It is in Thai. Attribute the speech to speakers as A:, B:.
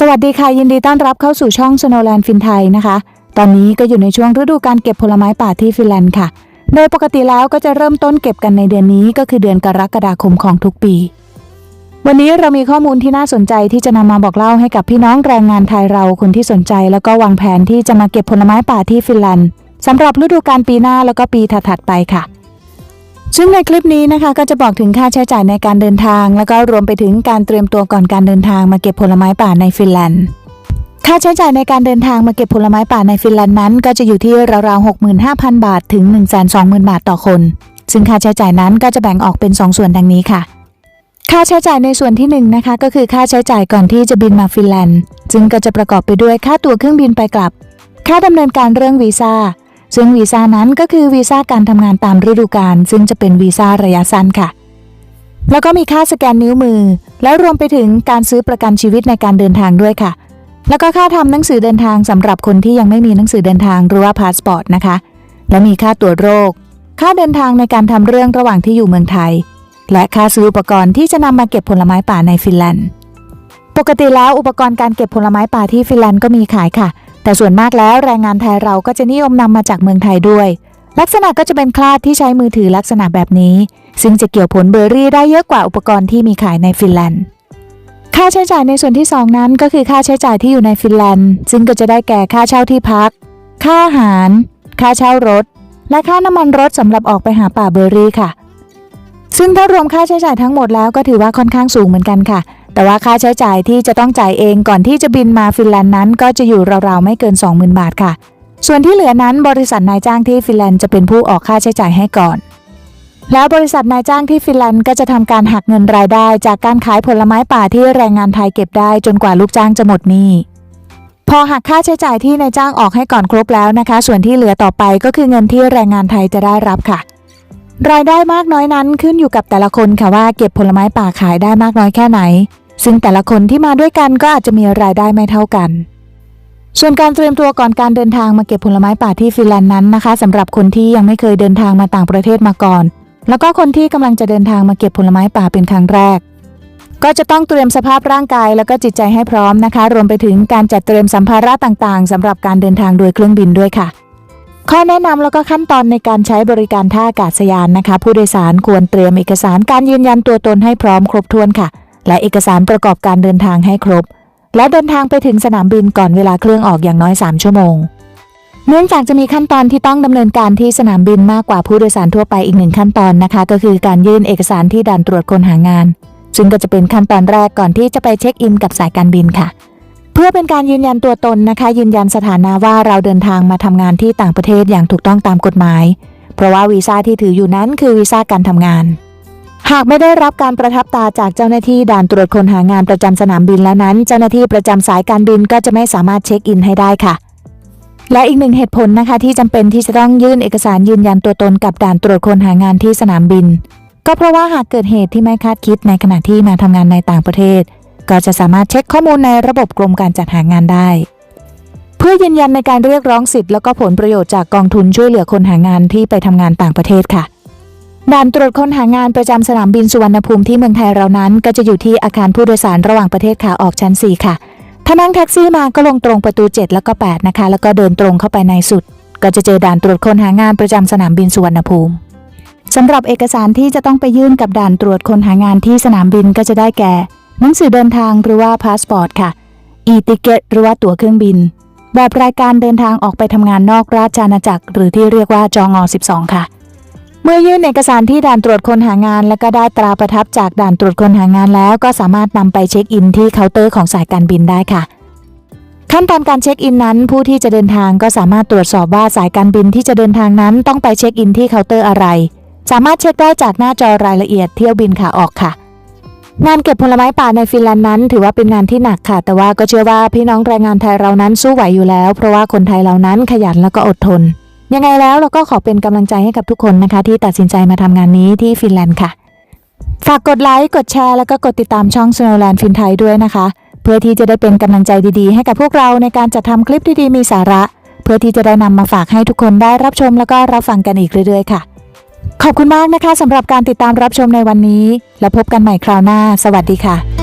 A: สวัสดีค่ะยินดีต้อนรับเข้าสู่ช่อง Snowland ฟินไทยนะคะ ตอนนี้ก็อยู่ในช่วงฤดูการเก็บผลไม้ป่าที่ฟินแลนด์ค่ะ โดยปกติแล้วก็จะเริ่มต้นเก็บกันในเดือนนี้ก็คือเดือนกรกฎาคมของทุกปี วันนี้เรามีข้อมูลที่น่าสนใจที่จะนำมาบอกเล่าให้กับพี่น้องแรงงานไทยเราคนที่สนใจ แล้วก็วางแผนที่จะมาเก็บผลไม้ป่าที่ฟินแลนด์สำหรับฤดูกาลปีหน้าแล้วก็ปีถัดๆไปค่ะ ซึ่งในคลิปนี้นะคะก็จะบอกถึงค่าใช้จ่ายในการเดินทาง แล้วก็รวมไปถึงการเตรียมตัวก่อนการเดินทางมาเก็บผลไม้ป่าในฟินแลนด์ ค่าใช้จ่ายในการเดินทางมาเก็บผลไม้ป่าในฟินแลนด์นั้น ก็จะอยู่ที่ราวๆ65,000 บาทถึง 120,000 บาทต่อคน ซึ่งค่าใช้จ่ายนั้นก็จะแบ่งออกเป็น 2 ส่วนดังนี้ค่ะ ค่าใช้จ่ายในส่วนที่1นะคะก็คือค่าใช้จ่ายก่อนที่จะบินมาฟินแลนด์ ซึ่งก็จะประกอบไปด้วยค่าตั๋วเครื่องบินไปกลับ ค่าดำเนินการเรื่องวีซ่า ซึ่งวีซ่านั้นก็คือวีซ่าการทำงานตามฤดูกาลซึ่งจะเป็นวีซ่าระยะสั้นค่ะ แล้วก็มีค่าสแกนนิ้วมือ และรวมไปถึงการซื้อประกันชีวิตในการเดินทางด้วยค่ะ แล้วก็ค่าทำหนังสือเดินทางสำหรับคนที่ยังไม่มีหนังสือเดินทางหรือว่าพาสปอร์ตนะคะ และมีค่าตรวจโรค ค่าเดินทางในการทำเรื่องระหว่างที่อยู่เมืองไทย และค่าซื้ออุปกรณ์ที่จะนำมาเก็บผลไม้ป่าในฟินแลนด์ ปกติแล้วอุปกรณ์การเก็บผลไม้ป่าที่ฟินแลนด์ก็มีขายค่ะ แต่ส่วนมากแล้วแรงงานไทยเราก็จะนิยมนำมาจากเมืองไทยด้วย ลักษณะก็จะเป็นคลาดที่ใช้มือถือลักษณะแบบนี้ ซึ่งจะเกี่ยวผลเบอร์รี่ได้เยอะกว่าอุปกรณ์ที่มีขายในฟินแลนด์ค่าใช้จ่ายในส่วนที่ 2 นั้นก็คือค่าใช้จ่ายที่อยู่ในฟินแลนด์ ซึ่งก็จะได้แก่ค่าเช่าที่พัก ค่าอาหาร ค่าเช่ารถ และค่าน้ำมันรถสำหรับออกไปหาป่าเบอร์รี่ค่ะ ซึ่งถ้ารวมค่าใช้จ่ายทั้งหมดแล้วก็ถือว่าค่อนข้างสูงเหมือนกันค่ะ แต่ว่าค่าใช้จ่ายที่จะต้องจ่ายเองก่อนที่จะบินมาฟินแลนด์นั้นก็จะอยู่ราวๆไม่เกิน 20,000 บาทค่ะ ส่วนที่เหลือนั้นบริษัทนายจ้างที่ฟินแลนด์จะเป็นผู้ออกค่าใช้จ่ายให้ก่อน แล้วบริษัทนายจ้างที่ฟินแลนด์ก็จะทำการหักเงินรายได้ จากการขายผลไม้ป่าที่แรงงานไทยเก็บได้จนกว่าลูกจ้างจะหมดหนี้พอหักค่าใช้จ่ายที่นายจ้างออกให้ก่อนครบแล้วนะคะ ส่วนที่เหลือต่อไปก็คือเงินที่แรงงานไทยจะได้รับค่ะ รายได้มากน้อยนั้นขึ้นอยู่กับแต่ละคนค่ะว่าเก็บผลไม้ป่าขายได้มากน้อยแค่ไหน ซึ่งแต่ละคนที่มาด้วยกันก็อาจจะมีรายได้ไม่เท่ากัน ส่วนการเตรียมตัวก่อนการเดินทางมาเก็บผลไม้ป่าที่ฟินแลนด์นั้นนะคะสำหรับคนที่ยังไม่เคยเดินทางมาต่างประเทศมาก่อน แล้วก็คนที่กำลังจะเดินทางมาเก็บผลไม้ป่าเป็นครั้งแรก ก็จะต้องเตรียมสภาพร่างกายแล้วก็จิตใจให้พร้อมนะคะ รวมไปถึงการจัดเตรียมสัมภาระต่างๆสำหรับการเดินทางโดยเครื่องบินด้วยค่ะข้อแนะนำแล้วก็ขั้นตอนในการใช้บริการท่าอากาศยานนะคะ ผู้โดยสารควรเตรียมเอกสารการยืนยันตัวตนให้พร้อมครบถ้วนค่ะ และเอกสารประกอบการเดินทางให้ครบ และเดินทางไปถึงสนามบินก่อนเวลาเครื่องออกอย่างน้อย 3 ชั่วโมง เนื่องจากจะมีขั้นตอนที่ต้องดำเนินการที่สนามบินมากกว่าผู้โดยสารทั่วไปอีกหนึ่งขั้นตอนนะคะ ก็คือการยื่นเอกสารที่ด่านตรวจคนหางาน ซึ่งก็จะเป็นขั้นตอนแรกก่อนที่จะไปเช็คอินกับสายการบินค่ะ เพื่อเป็นการยืนยันตัวตนนะคะ ยืนยันสถานะว่าเราเดินทางมาทำงานที่ต่างประเทศอย่างถูกต้องตามกฎหมาย เพราะว่าวีซ่าที่ถืออยู่นั้นคือวีซ่าการทำงาน หากไม่ได้รับการประทับตาจากเจ้าหน้าที่ด่านตรวจคนหางานประจำสนามบินแล้วนั้น เจ้าหน้าที่ประจำสายการบินก็จะไม่สามารถเช็คอินให้ได้ค่ะ และอีกหนึ่งเหตุผลนะคะ ที่จำเป็นที่จะต้องยื่นเอกสารยืนยันตัวตนกับด่านตรวจคนหางานที่สนามบิน ก็เพราะว่าหากเกิดเหตุที่ไม่คาดคิดในขณะที่มาทำงานในต่างประเทศ ก็จะสามารถเช็คข้อมูลในระบบกรมการจัดหางานได้เพื่อยืนยันในการเรียกร้องสิทธิ์แล้วก็ผลประโยชน์จากกองทุนช่วยเหลือคนหางานที่ไปทำงานต่างประเทศค่ะ ด่านตรวจคนหางานประจำสนามบินสุวรรณภูมิที่เมืองไทยเรานั้น ก็จะอยู่ที่อาคารผู้โดยสารระหว่างประเทศขาออกชั้น 4 ค่ะ ถ้านั่งแท็กซี่มาก็ลงตรงประตู 7 แล้วก็ 8 นะคะ แล้วก็เดินตรงเข้าไปในสุด ก็จะเจอด่านตรวจคนหางานประจำสนามบินสุวรรณภูมิสำหรับเอกสารที่จะต้องไปยื่นกับด่านตรวจคนหางานที่สนามบินก็จะได้แก่หนังสือเดินทางหรือว่าพาสปอร์ตค่ะอีติเกตหรือว่าตั๋วเครื่องบิน แบบรายการเดินทางออกไปทำงานนอกราชอาณาจักร หรือที่เรียกว่าจองอ12 ค่ะ มื่อยื่นเอกสารที่ด่านตรวจคนหางาน และก็ได้ตราประทับจากด่านตรวจคนหางานแล้ว ก็สามารถนำไปเช็คอินที่เคาน์เตอร์ของสายการบินได้ค่ะ ขั้นตอนการเช็คอินนั้น ผู้ที่จะเดินทางก็สามารถตรวจสอบว่าสายการบินที่จะเดินทางนั้น ต้องไปเช็คอินที่เคาน์เตอร์อะไร สามารถเช็คได้จากหน้าจอรายละเอียดเที่ยวบินขาออกค่ะงานเก็บผลไม้ป่าในฟินแลนด์นั้น ถือว่าเป็นงานที่หนักค่ะ แต่ว่าก็เชื่อว่าพี่น้องแรงงานไทยเรานั้นสู้ไหวอยู่แล้ว เพราะว่าคนไทยเรานั้นขยันแล้วก็อดทน ยังไงแล้วเราก็ขอเป็นกำลังใจให้กับทุกคนนะคะ ที่ตัดสินใจมาทำงานนี้ที่ฟินแลนด์ค่ะ ฝากกดไลค์ กดแชร์ แล้วก็กดติดตามช่อง Snowland ฟินไทยด้วยนะคะ เพื่อที่จะได้เป็นกำลังใจดีๆ ให้กับพวกเราในการจัดทำคลิปดีๆมีสาระ เพื่อที่จะได้นำมาฝากให้ทุกคนได้รับชมแล้วก็รับฟังกันอีกเรื่อยๆค่ะ ขอบคุณมากนะคะสำหรับการติดตามรับชมในวันนี้ แล้วพบกันใหม่คราวหน้า สวัสดีค่ะ